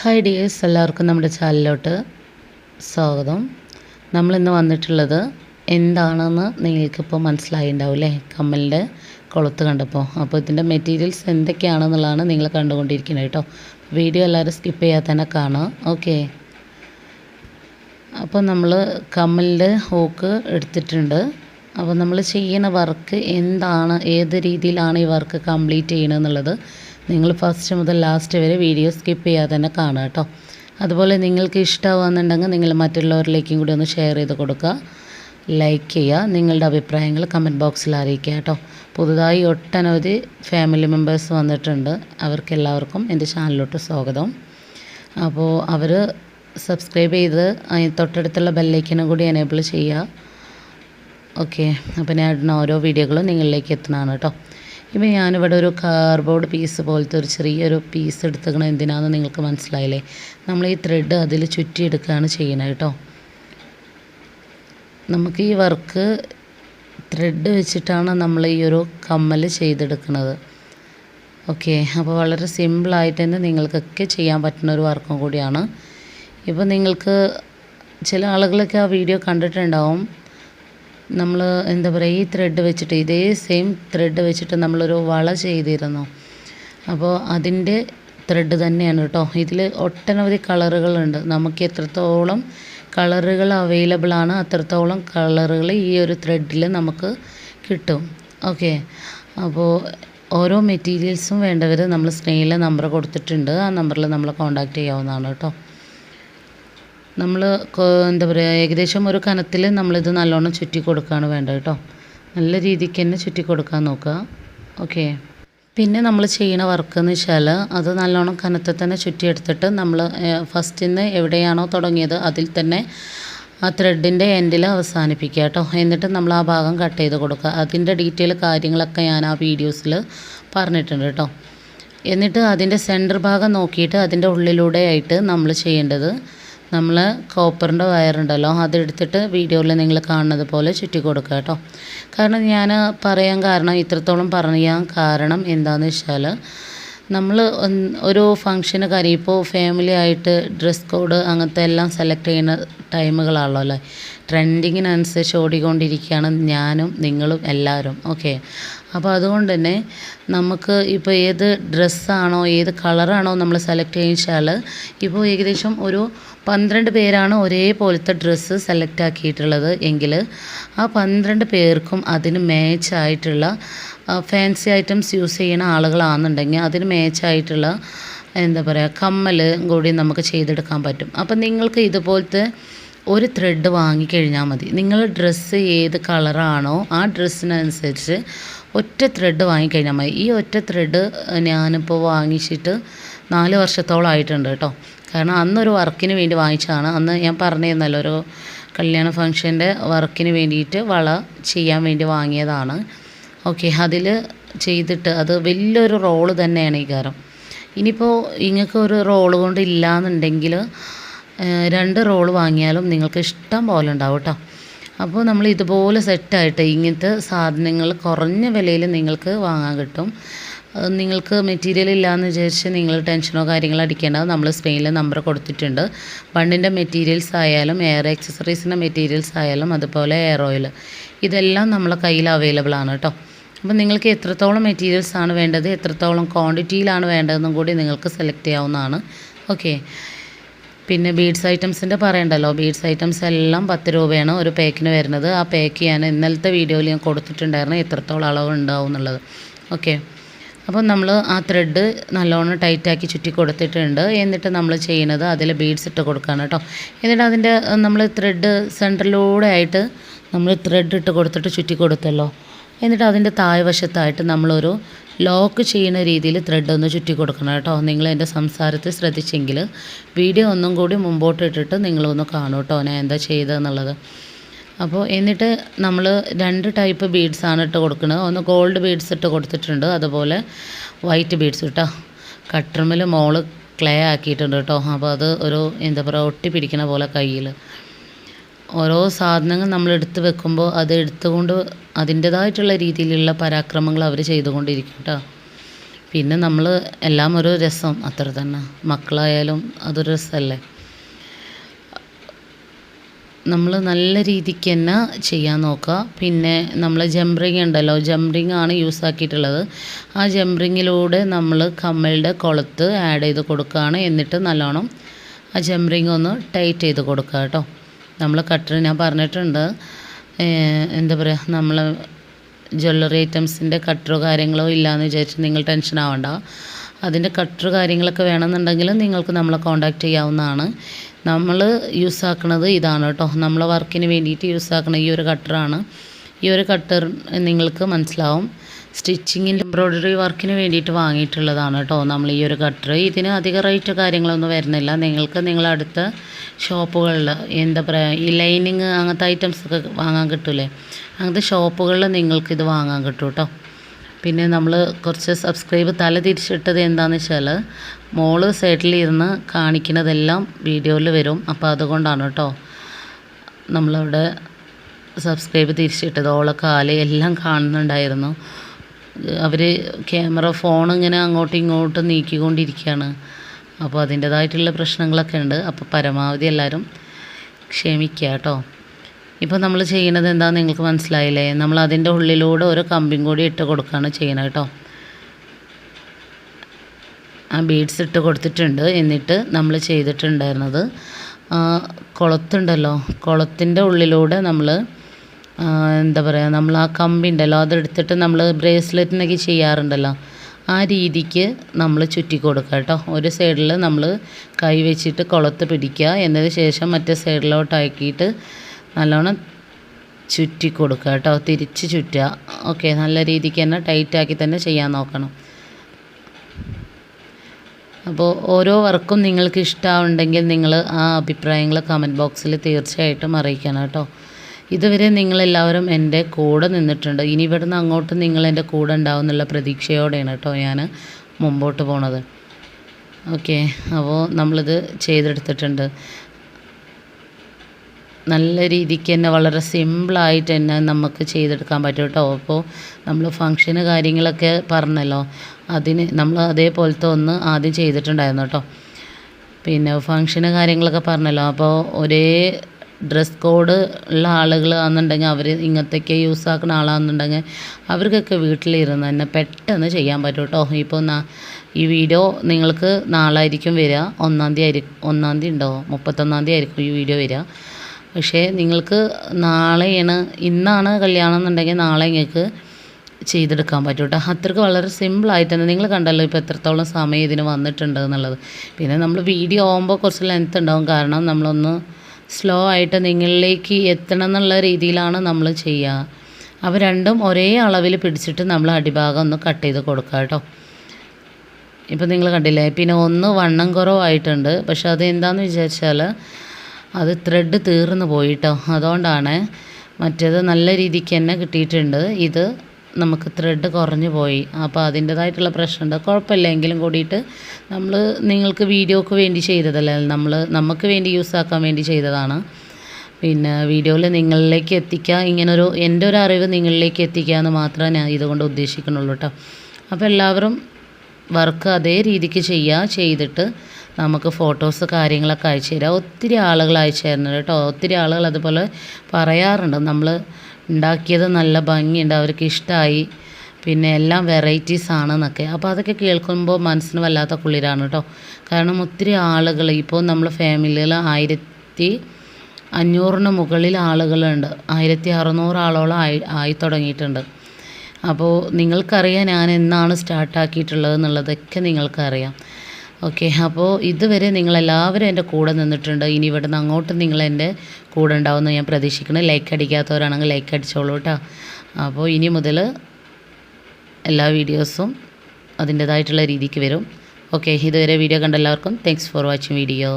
Hi dears എല്ലാവർക്കും നമ്മുടെ ചാനലിലോട്ട് സ്വാഗതം. നമ്മളിന്ന് വന്നിട്ടുള്ളത് എന്താണെന്ന് നിങ്ങൾക്കിപ്പോൾ മനസ്സിലായിണ്ടാവും അല്ലേ കമ്മലിന്റെ കൊളുത്ത് കണ്ടപ്പോൾ. അപ്പോൾ ഇതിന്റെ മെറ്റീരിയൽസ് എന്തൊക്കെയാണെന്നുള്ളതാണ് നിങ്ങൾ കണ്ടുകൊണ്ടിരിക്കുന്നത് കേട്ടോ. വീഡിയോ എല്ലാവരും സ്കിപ്പ് ചെയ്യാതെ തന്നെ കാണാം ഓക്കെ അപ്പോൾ നമ്മൾ കമ്മലിന്റെ ഹോക്ക് എടുത്തിട്ടുണ്ട്. അപ്പോൾ നമ്മൾ ചെയ്യുന്ന വർക്ക് എന്താണ്? ഏത് രീതിയിലാണ് ഈ വർക്ക് കംപ്ലീറ്റ് ചെയ്യണമെന്നുള്ളത് നിങ്ങൾ ഫസ്റ്റ് മുതൽ ലാസ്റ്റ് വരെ വീഡിയോ സ്കിപ്പ് ചെയ്യാതെ തന്നെ കാണുക കേട്ടോ. അതുപോലെ നിങ്ങൾക്ക് ഇഷ്ടമാകുന്നുണ്ടെങ്കിൽ നിങ്ങൾ മറ്റുള്ളവരിലേക്കും കൂടി ഒന്ന് ഷെയർ ചെയ്ത് കൊടുക്കുക. ലൈക്ക് ചെയ്യുക നിങ്ങളുടെ അഭിപ്രായങ്ങൾ കമന്റ് ബോക്സിൽ അറിയിക്കുക കേട്ടോ. പുതുതായി ഒട്ടനവധി ഫാമിലി മെമ്പേഴ്സ് വന്നിട്ടുണ്ട്. അവർക്കെല്ലാവർക്കും എന്റെ ചാനലിലോട്ട് സ്വാഗതം. അപ്പോൾ അവർ സബ്സ്ക്രൈബ് ചെയ്ത് തൊട്ടടുത്തുള്ള ബെല്ലൈക്കനും കൂടി എനേബിൾ ചെയ്യുക. ഓക്കെ അപ്പോൾ ഞാൻ ഓരോ വീഡിയോകളും നിങ്ങളിലേക്ക് എത്തുന്നതാണ് കേട്ടോ. ഇപ്പം ഞാനിവിടെ ഒരു കാർബോർഡ് പീസ് പോലത്തെ ഒരു ചെറിയൊരു പീസ് എടുത്തുകണ എന്തിനാണെന്ന് നിങ്ങൾക്ക് മനസ്സിലായില്ലേ? നമ്മൾ ഈ ത്രെഡ് അതിൽ ചുറ്റിയെടുക്കുകയാണ് ചെയ്യുന്നത് കേട്ടോ നമുക്ക് ഈ വർക്ക് ത്രെഡ് വെച്ചിട്ടാണ് നമ്മൾ ഈ ഒരു കമ്മൽ ചെയ്തെടുക്കുന്നത് ഓക്കെ അപ്പോൾ വളരെ സിമ്പിളായിട്ട് തന്നെ നിങ്ങൾക്കൊക്കെ ചെയ്യാൻ പറ്റുന്ന ഒരു വർക്കും കൂടിയാണ്. ഇപ്പോൾ നിങ്ങൾക്ക് ചില ആളുകളൊക്കെ ആ വീഡിയോ കണ്ടിട്ടുണ്ടാവും. നമ്മൾ എന്താ പറയുക ഈ ത്രെഡ് വെച്ചിട്ട് ഇതേ സെയിം ത്രെഡ് വെച്ചിട്ട് നമ്മളൊരു വള ചെയ്തിരുന്നു. അപ്പോൾ അതിന്റെ ത്രെഡ് തന്നെയാണ് കേട്ടോ ഇതിൽ ഒട്ടനവധി കളറുകളുണ്ട്. നമുക്ക് എത്രത്തോളം കളറുകൾ അവൈലബിൾ ആണ് അത്രത്തോളം കളറുകൾ ഈ ഒരു ത്രെഡിൽ നമുക്ക് കിട്ടും. ഓക്കെ അപ്പോൾ ഓരോ മെറ്റീരിയൽസും വേണ്ടവർ നമ്മൾ സ്ക്രീനിൽ നമ്പർ കൊടുത്തിട്ടുണ്ട്. ആ നമ്പറിൽ നമ്മൾ കോൺടാക്റ്റ് ചെയ്യാവുന്നതാണ് കേട്ടോ നമ്മൾ എന്താ പറയുക ഏകദേശം ഒരു കനത്തിൽ നമ്മളിത് നല്ലോണം ചുറ്റി കൊടുക്കുകയാണ് വേണ്ടത് കേട്ടോ. നല്ല രീതിക്ക് തന്നെ ചുറ്റി കൊടുക്കാൻ നോക്കുക. ഓക്കെ. പിന്നെ നമ്മൾ ചെയ്യുന്ന വർക്ക് എന്ന് വെച്ചാൽ അത് നല്ലോണം കനത്തിൽ തന്നെ ചുറ്റിയെടുത്തിട്ട് നമ്മൾ ഫസ്റ്റിൽ നിന്ന് എവിടെയാണോ തുടങ്ങിയത് അതിൽ തന്നെ ആ ത്രെഡിന്റെ എൻഡിൽ അവസാനിപ്പിക്കുക കേട്ടോ. എന്നിട്ട് നമ്മൾ ആ ഭാഗം കട്ട് ചെയ്ത് കൊടുക്കുക. അതിന്റെ ഡീറ്റെയിൽ കാര്യങ്ങളൊക്കെ ഞാൻ ആ വീഡിയോസിൽ പറഞ്ഞിട്ടുണ്ട് കേട്ടോ. എന്നിട്ട് അതിന്റെ സെന്റർ ഭാഗം നോക്കിയിട്ട് അതിന്റെ ഉള്ളിലൂടെ ആയിട്ട് നമ്മൾ ചെയ്യേണ്ടത് നമ്മൾ കോപ്പറിന്റെ വയറുണ്ടല്ലോ അതെടുത്തിട്ട് വീഡിയോയിൽ നിങ്ങൾ കാണുന്നത് പോലെ ചുറ്റി കൊടുക്കുക കേട്ടോ. കാരണം ഞാൻ പറയാൻ കാരണം ഇത്രത്തോളം പറയാൻ കാരണം എന്താണെന്ന് വെച്ചാൽ നമ്മൾ ഒരു ഫങ്ഷന് കാര്യം ഇപ്പോൾ ഫാമിലി ആയിട്ട് ഡ്രസ് കോഡ് അങ്ങനത്തെ എല്ലാം സെലക്ട് ചെയ്യുന്ന ടൈമുകളാണല്ലോ അല്ലേ? ട്രെൻഡിങ്ങിനനുസരിച്ച് ഓടിക്കൊണ്ടിരിക്കുകയാണ് ഞാനും നിങ്ങളും എല്ലാവരും ഓക്കെ അപ്പോൾ അതുകൊണ്ട് തന്നെ നമുക്ക് ഇപ്പോൾ ഏത് ഡ്രസ്സാണോ ഏത് കളറാണോ നമ്മൾ സെലക്ട് ചെയ്യിച്ചാൽ ഇപ്പോൾ ഏകദേശം ഒരു പന്ത്രണ്ട് പേരാണ് ഒരേപോലത്തെ ഡ്രസ്സ് സെലക്ട് ആക്കിയിട്ടുള്ളത് എങ്കിൽ ആ പന്ത്രണ്ട് പേർക്കും അതിന് മാച്ച് ആയിട്ടുള്ള ഫാൻസി ഐറ്റംസ് യൂസ് ചെയ്യുന്ന ആളുകളാണെന്നുണ്ടെങ്കിൽ അതിന് മാച്ച് ആയിട്ടുള്ള എന്താ പറയുക കമ്മൽ കൂടി നമുക്ക് ചെയ്തെടുക്കാൻ പറ്റും. അപ്പം നിങ്ങൾക്ക് ഇതുപോലത്തെ ഒരു ത്രെഡ് വാങ്ങിക്കഴിഞ്ഞാൽ മതി. നിങ്ങൾ ഡ്രസ്സ് ഏത് കളറാണോ ആ ഡ്രസ്സിനനുസരിച്ച് ഒറ്റ ത്രെഡ് വാങ്ങിക്കഴിഞ്ഞാൽ മതി. ഈ ഒറ്റ ത്രെഡ് ഞാനിപ്പോൾ വാങ്ങിച്ചിട്ട് നാല് വർഷത്തോളം ആയിട്ടുണ്ട് കേട്ടോ കാരണം അന്നൊരു വർക്കിന് വേണ്ടി വാങ്ങിച്ചതാണ്. അന്ന് ഞാൻ പറഞ്ഞിരുന്നല്ലോ ഒരു കല്യാണ ഫംഗ്ഷന്റെ വർക്കിന് വേണ്ടിയിട്ട് വള ചെയ്യാൻ വേണ്ടി വാങ്ങിയതാണ്. ഓക്കെ അതിൽ ചെയ്തിട്ട് അത് വലിയൊരു റോൾ തന്നെയാണ് ഈ കാരം. ഇനിയിപ്പോൾ നിങ്ങൾക്ക് ഒരു റോൾ കൊണ്ട് ഇല്ലയെന്നുണ്ടെങ്കിൽ രണ്ട് റോൾ വാങ്ങിയാലും നിങ്ങൾക്ക് ഇഷ്ടം പോലെ ഉണ്ടാവും കേട്ടോ അപ്പോൾ നമ്മൾ ഇതുപോലെ സെറ്റായിട്ട് ഇങ്ങനത്തെ സാധനങ്ങൾ കുറഞ്ഞ വിലയിൽ നിങ്ങൾക്ക് വാങ്ങാൻ കിട്ടും. നിങ്ങൾക്ക് മെറ്റീരിയൽ ഇല്ലയെന്ന് വിചാരിച്ച് നിങ്ങൾ ടെൻഷനോ കാര്യങ്ങളോ അടിക്കേണ്ട നമ്മൾ സ്പെയിനിൽ നമ്പർ കൊടുത്തിട്ടുണ്ട്. ബണ്ണിന്റെ മെറ്റീരിയൽസ് ആയാലും എയർ ആക്സസറീസിന്റെ മെറ്റീരിയൽസ് ആയാലും അതുപോലെ എയർ ഓയിൽ. ഇതെല്ലാം നമ്മളെ കയ്യിൽ അവൈലബിൾ ആണ് കേട്ടോ അപ്പോൾ നിങ്ങൾക്ക് എത്രത്തോളം മെറ്റീരിയൽസ് ആണ് വേണ്ടത് എത്രത്തോളം ക്വാണ്ടിറ്റിയിലാണ് വേണ്ടതെന്നും കൂടി നിങ്ങൾക്ക് സെലക്ട് ചെയ്യാവുന്നതാണ്. ഓക്കെ. പിന്നെ ബീഡ്സ് ഐറ്റംസിന്റെ പറയണ്ടല്ലോ. ബീഡ്സ് ഐറ്റംസ് എല്ലാം പത്ത് രൂപയാണ് ഒരു പാക്കിന് വരുന്നത്. ആ പാക്ക് ഞാൻ ഇന്നലത്തെ വീഡിയോയിൽ ഞാൻ കൊടുത്തിട്ടുണ്ടായിരുന്നു. എത്രത്തോളം അളവ് ഉണ്ടാവും എന്നുള്ളത്. ഓക്കെ അപ്പം നമ്മൾ ആ ത്രെഡ് നല്ലോണം ടൈറ്റാക്കി ചുറ്റി കൊടുത്തിട്ടുണ്ട്. എന്നിട്ട് നമ്മൾ ചെയ്യുന്നത് അതിൽ ബീഡ്സ് ഇട്ട് കൊടുക്കുകയാണ് കേട്ടോ. എന്നിട്ട് അതിന്റെ നമ്മൾ ത്രെഡ് സെന്ററിലൂടെ ആയിട്ട് നമ്മൾ ത്രെഡ് ഇട്ട് കൊടുത്തിട്ട് ചുറ്റി കൊടുത്തല്ലോ. എന്നിട്ട് അതിന്റെ താഴ്വശത്തായിട്ട് നമ്മളൊരു ലോക്ക് ചെയ്യുന്ന രീതിയിൽ ത്രെഡ് ഒന്ന് ചുറ്റി കൊടുക്കണം കേട്ടോ. നിങ്ങൾ എന്റെ സംസാരത്തിൽ ശ്രദ്ധിച്ചെങ്കിൽ വീഡിയോ ഒന്നും കൂടി മുമ്പോട്ട് ഇട്ടിട്ട് നിങ്ങളൊന്ന് കാണൂ കേട്ടോ ഞാൻ എന്താ ചെയ്തതെന്നുള്ളത്. അപ്പോൾ എന്നിട്ട് നമ്മൾ രണ്ട് ടൈപ്പ് ബീഡ്സാണ് ഇട്ട് കൊടുക്കുന്നത് ഒന്ന് ഗോൾഡ് ബീഡ്സ് ഇട്ട് കൊടുത്തിട്ടുണ്ട്. അതുപോലെ വൈറ്റ് ബീഡ്സ് കേട്ടോ കട്ടർമിൽ മോൾ ക്ലേ ആക്കിയിട്ടുണ്ട് കേട്ടോ. അപ്പോൾ അത് ഒരു എന്താ പറയുക ഒട്ടി പിടിക്കണ പോലെ കയ്യിൽ ഓരോ സാധനങ്ങൾ നമ്മൾ എടുത്തു വെക്കുമ്പോൾ അത് എടുത്തുകൊണ്ട് അതിന്റേതായിട്ടുള്ള രീതിയിലുള്ള പരാക്രമങ്ങൾ അവർ ചെയ്തുകൊണ്ടിരിക്കും കേട്ടോ പിന്നെ നമ്മൾ എല്ലാം ഒരു രസം അത്ര തന്നെ. മക്കളായാലും അതൊരു രസമല്ലേ? നമ്മൾ നല്ല രീതിക്ക് തന്നെ ചെയ്യാൻ നോക്കുക. പിന്നെ നമ്മൾ ജംറിങ് ഉണ്ടല്ലോ ജംറിങ് ആണ് യൂസ് ആക്കിയിട്ടുള്ളത്. ആ ജംറിങ്ങിലൂടെ നമ്മൾ കമ്മലിന്റെ കൊളുത്ത് ആഡ് ചെയ്ത് കൊടുക്കുകയാണ്. എന്നിട്ട് നല്ലോണം ആ ജംറിങ് ഒന്ന് ടൈറ്റ് ചെയ്ത് കൊടുക്കുക കേട്ടോ നമ്മൾ കട്ടർ ഞാൻ പറഞ്ഞിട്ടുണ്ട്. എന്താ പറയുക നമ്മൾ ജ്വല്ലറി ഐറ്റംസിന്റെ കട്ടറോ കാര്യങ്ങളോ ഇല്ലയെന്ന് വിചാരിച്ച് നിങ്ങൾ ടെൻഷൻ ആവണ്ട. അതിന്റെ കട്ടർ കാര്യങ്ങളൊക്കെ വേണമെന്നുണ്ടെങ്കിൽ നിങ്ങൾക്ക് നമ്മളെ കോൺടാക്റ്റ് ചെയ്യാവുന്നതാണ്. നമ്മൾ യൂസ് ആക്കുന്നത് ഇതാണ് കേട്ടോ. നമ്മളെ വർക്കിന് വേണ്ടിയിട്ട് യൂസ് ആക്കുന്ന ഈ ഒരു കട്ടറാണ് ഈ ഒരു കട്ടർ നിങ്ങൾക്ക് മനസ്സിലാവും. സ്റ്റിച്ചിങ്ങിന്റെ എംബ്രോയ്ഡറി വർക്കിന് വേണ്ടിയിട്ട് വാങ്ങിയിട്ടുള്ളതാണ് കേട്ടോ നമ്മൾ ഈ ഒരു കട്ടർ ഇതിന് അധിക റേറ്റ് കാര്യങ്ങളൊന്നും വരുന്നില്ല. നിങ്ങൾക്ക് നിങ്ങളടുത്ത ഷോപ്പുകളിൽ എന്താ പറയുക ഈ ലൈനിങ് അങ്ങനത്തെ ഐറ്റംസ് ഒക്കെ വാങ്ങാൻ കിട്ടൂലേ? അങ്ങനത്തെ ഷോപ്പുകളിൽ നിങ്ങൾക്ക് ഇത് വാങ്ങാൻ കിട്ടും കേട്ടോ പിന്നെ നമ്മൾ കുറച്ച് സബ്സ്ക്രൈബ് തല തിരിച്ചിട്ടത് എന്താണെന്ന് വെച്ചാൽ മോൾ സൈഡിലിരുന്ന് കാണിക്കുന്നതെല്ലാം വീഡിയോയിൽ വരും. അപ്പോൾ അതുകൊണ്ടാണ് കേട്ടോ നമ്മളവിടെ സബ്സ്ക്രൈബ് തിരിച്ചിട്ടത്. ഓളെ കാൽ എല്ലാം കാണുന്നുണ്ടായിരുന്നു. അവർ ക്യാമറ ഫോൺ ഇങ്ങനെ അങ്ങോട്ടും ഇങ്ങോട്ടും നീക്കിക്കൊണ്ടിരിക്കുകയാണ്. അപ്പോൾ അതിന്റേതായിട്ടുള്ള പ്രശ്നങ്ങളൊക്കെ ഉണ്ട്. അപ്പോൾ പരമാവധി എല്ലാവരും ക്ഷമിക്കുക കേട്ടോ. ഇപ്പോൾ നമ്മൾ ചെയ്യുന്നത് എന്താണെന്ന് നിങ്ങൾക്ക് മനസ്സിലായില്ലേ? നമ്മൾ അതിന്റെ ഉള്ളിലൂടെ ഒരു കമ്പിയും കൂടി ഇട്ട് കൊടുക്കുകയാണ് ചെയ്യുന്നത് കേട്ടോ. ആ ബീഡ്സ് ഇട്ട് കൊടുത്തിട്ടുണ്ട്. എന്നിട്ട് നമ്മൾ ചെയ്തിട്ടുണ്ടായിരുന്നത് കുളത്തുണ്ടല്ലോ. കുളത്തിന്റെ ഉള്ളിലൂടെ നമ്മൾ എന്താ പറയുക നമ്മൾ ആ കമ്പി ഉണ്ടല്ലോ അതെടുത്തിട്ട് നമ്മൾ ബ്രേസ്ലെറ്റിനൊക്കെ ചെയ്യാറുണ്ടല്ലോ. ആ രീതിക്ക് നമ്മൾ ചുറ്റി കൊടുക്കുക കേട്ടോ. ഒരു സൈഡിൽ നമ്മൾ കൈ വെച്ചിട്ട് കുളത്ത് പിടിക്കുക എന്നതിന് ശേഷം മറ്റേ സൈഡിലോട്ടാക്കിയിട്ട് നല്ലോണം ചുറ്റി കൊടുക്കുക കേട്ടോ. തിരിച്ച് ചുറ്റുക. ഓക്കെ നല്ല രീതിക്ക് തന്നെ ടൈറ്റാക്കി തന്നെ ചെയ്യാൻ നോക്കണം. അപ്പോൾ ഓരോ വർക്കും നിങ്ങൾക്ക് ഇഷ്ടമുണ്ടെങ്കിൽ നിങ്ങൾ ആ അഭിപ്രായങ്ങൾ കമന്റ് ബോക്സിൽ തീർച്ചയായിട്ടും അറിയിക്കണം കേട്ടോ. ഇതുവരെ നിങ്ങളെല്ലാവരും എന്റെ കൂടെ നിന്നിട്ടുണ്ട്. ഇനി ഇവിടുന്ന് അങ്ങോട്ട് നിങ്ങൾ എന്റെ കൂടെ ഉണ്ടാവും എന്നുള്ള പ്രതീക്ഷയോടെയാണ് കേട്ടോ ഞാൻ മുമ്പോട്ട് പോണത്. ഓക്കെ അപ്പോൾ നമ്മളിത് ചെയ്തെടുത്തിട്ടുണ്ട്. നല്ല രീതിക്ക് തന്നെ വളരെ സിമ്പിളായിട്ട് തന്നെ നമുക്ക് ചെയ്തെടുക്കാൻ പറ്റും കേട്ടോ. അപ്പോൾ നമ്മൾ ഫങ്ഷന് കാര്യങ്ങളൊക്കെ പറഞ്ഞല്ലോ. അതിന് നമ്മൾ അതേപോലത്തെ ഒന്ന് ആദ്യം ചെയ്തിട്ടുണ്ടായിരുന്നു കേട്ടോ. പിന്നെ ഫങ്ഷന് കാര്യങ്ങളൊക്കെ പറഞ്ഞല്ലോ. അപ്പോൾ ഒരേ ഡ്രസ് കോഡ് ഉള്ള ആളുകൾ ആണെന്നുണ്ടെങ്കിൽ അവർ ഇങ്ങനത്തെയൊക്കെ യൂസ് ആക്കുന്ന ആളാണെന്നുണ്ടെങ്കിൽ അവർക്കൊക്കെ വീട്ടിലിരുന്ന് തന്നെ പെട്ടെന്ന് ചെയ്യാൻ പറ്റും കേട്ടോ. ഇപ്പോൾ ഈ വീഡിയോ നിങ്ങൾക്ക് നാളായിരിക്കും വരിക. ഒന്നാം തീയതി ആയിരിക്കും ഒന്നാം തീയതി ഉണ്ടോ? മുപ്പത്തൊന്നാം തീയതി ആയിരിക്കും ഈ വീഡിയോ വരിക. പക്ഷേ നിങ്ങൾക്ക് നാളെയാണ് ഇന്നാണ് കല്യാണം എന്നുണ്ടെങ്കിൽ നാളെ നിങ്ങൾക്ക് ചെയ്തെടുക്കാൻ പറ്റും കേട്ടോ. അത്രയ്ക്ക് വളരെ സിമ്പിളായിട്ട് തന്നെ നിങ്ങൾ കണ്ടല്ലോ ഇപ്പോൾ എത്രത്തോളം സമയം ഇതിന് വന്നിട്ടുണ്ട് എന്നുള്ളത്. പിന്നെ നമ്മൾ വീഡിയോ ആകുമ്പോൾ കുറച്ച് ലെങ്ത് ഉണ്ടാവും. കാരണം നമ്മളൊന്ന് സ്ലോ ആയിട്ട് നിങ്ങളിലേക്ക് എത്തണം എന്നുള്ള രീതിയിലാണ് നമ്മൾ ചെയ്യുക അപ്പോൾ രണ്ടും ഒരേ അളവിൽ പിടിച്ചിട്ട് നമ്മൾ അടിഭാഗം ഒന്ന് കട്ട് ചെയ്ത് കൊടുക്കുക കേട്ടോ ഇപ്പം നിങ്ങൾ കണ്ടില്ലേ പിന്നെ ഒന്ന് വണ്ണം കുറവായിട്ടുണ്ട്. പക്ഷെ അത് എന്താണെന്ന് വിചാരിച്ചാൽ അത് ത്രെഡ് തീർന്നു പോയിട്ടോ അതുകൊണ്ടാണ് മറ്റേത് നല്ല രീതിക്ക് തന്നെ കിട്ടിയിട്ടുണ്ട്. ഇത് നമുക്ക് ത്രെഡ് കുറഞ്ഞു പോയി. അപ്പോൾ അതിന്റേതായിട്ടുള്ള പ്രശ്നമുണ്ട്. കുഴപ്പമില്ല എങ്കിലും കൂടിയിട്ട് നമ്മൾ നിങ്ങൾക്ക് വീഡിയോക്ക് വേണ്ടി ചെയ്തതല്ല? നമ്മൾ നമുക്ക് വേണ്ടി യൂസ് ആക്കാൻ വേണ്ടി ചെയ്തതാണ്. പിന്നെ വീഡിയോയിൽ നിങ്ങളിലേക്ക് എത്തിക്കുക ഇങ്ങനൊരു എന്റെ ഒരു അറിവ് നിങ്ങളിലേക്ക് എത്തിക്കുക എന്ന് മാത്രമേ ഞാൻ ഇതുകൊണ്ട് ഉദ്ദേശിക്കുന്നുള്ളൂ കേട്ടോ. അപ്പോൾ എല്ലാവരും വർക്ക് അതേ രീതിക്ക് ചെയ്യുക ചെയ്തിട്ട് നമുക്ക് ഫോട്ടോസ് കാര്യങ്ങളൊക്കെ അയച്ചു തരിക ഒത്തിരി ആളുകൾ അയച്ചു തരുന്നുണ്ട് കേട്ടോ. ഒത്തിരി ആളുകൾ അതുപോലെ പറയാറുണ്ട്. നമ്മൾ ഉണ്ടാക്കിയത് നല്ല ഭംഗിയുണ്ട് അവർക്ക് ഇഷ്ടമായി പിന്നെ എല്ലാം വെറൈറ്റീസ് ആണെന്നൊക്കെ. അപ്പോൾ അതൊക്കെ കേൾക്കുമ്പോൾ മനസ്സിന് വല്ലാത്ത കുളിരാണ് കേട്ടോ. കാരണം ഒത്തിരി ആളുകൾ ഇപ്പോൾ നമ്മൾ ഫാമിലിയിൽ ആയിരത്തി അഞ്ഞൂറിന് മുകളിൽ ആളുകളുണ്ട്. ആയിരത്തി അറുന്നൂറ് ആളോളം ആയി ആയി തുടങ്ങിയിട്ടുണ്ട്. അപ്പോൾ നിങ്ങൾക്കറിയാം ഞാൻ എന്നാണ് സ്റ്റാർട്ടാക്കിയിട്ടുള്ളത് എന്നുള്ളതൊക്കെ നിങ്ങൾക്കറിയാം. ഓക്കെ അപ്പോൾ ഇതുവരെ നിങ്ങളെല്ലാവരും എന്റെ കൂടെ നിന്നിട്ടുണ്ട്. ഇനി ഇവിടെ നിന്ന് അങ്ങോട്ട് നിങ്ങൾ എന്റെ കൂടെ ഉണ്ടാവുമെന്ന് ഞാൻ പ്രതീക്ഷിക്കുന്നു. ലൈക്ക് അടിക്കാത്തവരാണെങ്കിൽ ലൈക്ക് അടിച്ചോളൂ കേട്ടോ. അപ്പോൾ ഇനി മുതൽ എല്ലാ വീഡിയോസും അതിന്റേതായിട്ടുള്ള രീതിക്ക് വരും. ഓക്കെ ഇതുവരെ വീഡിയോ കണ്ട എല്ലാവർക്കും താങ്ക്സ് ഫോർ വാച്ചിങ് വീഡിയോ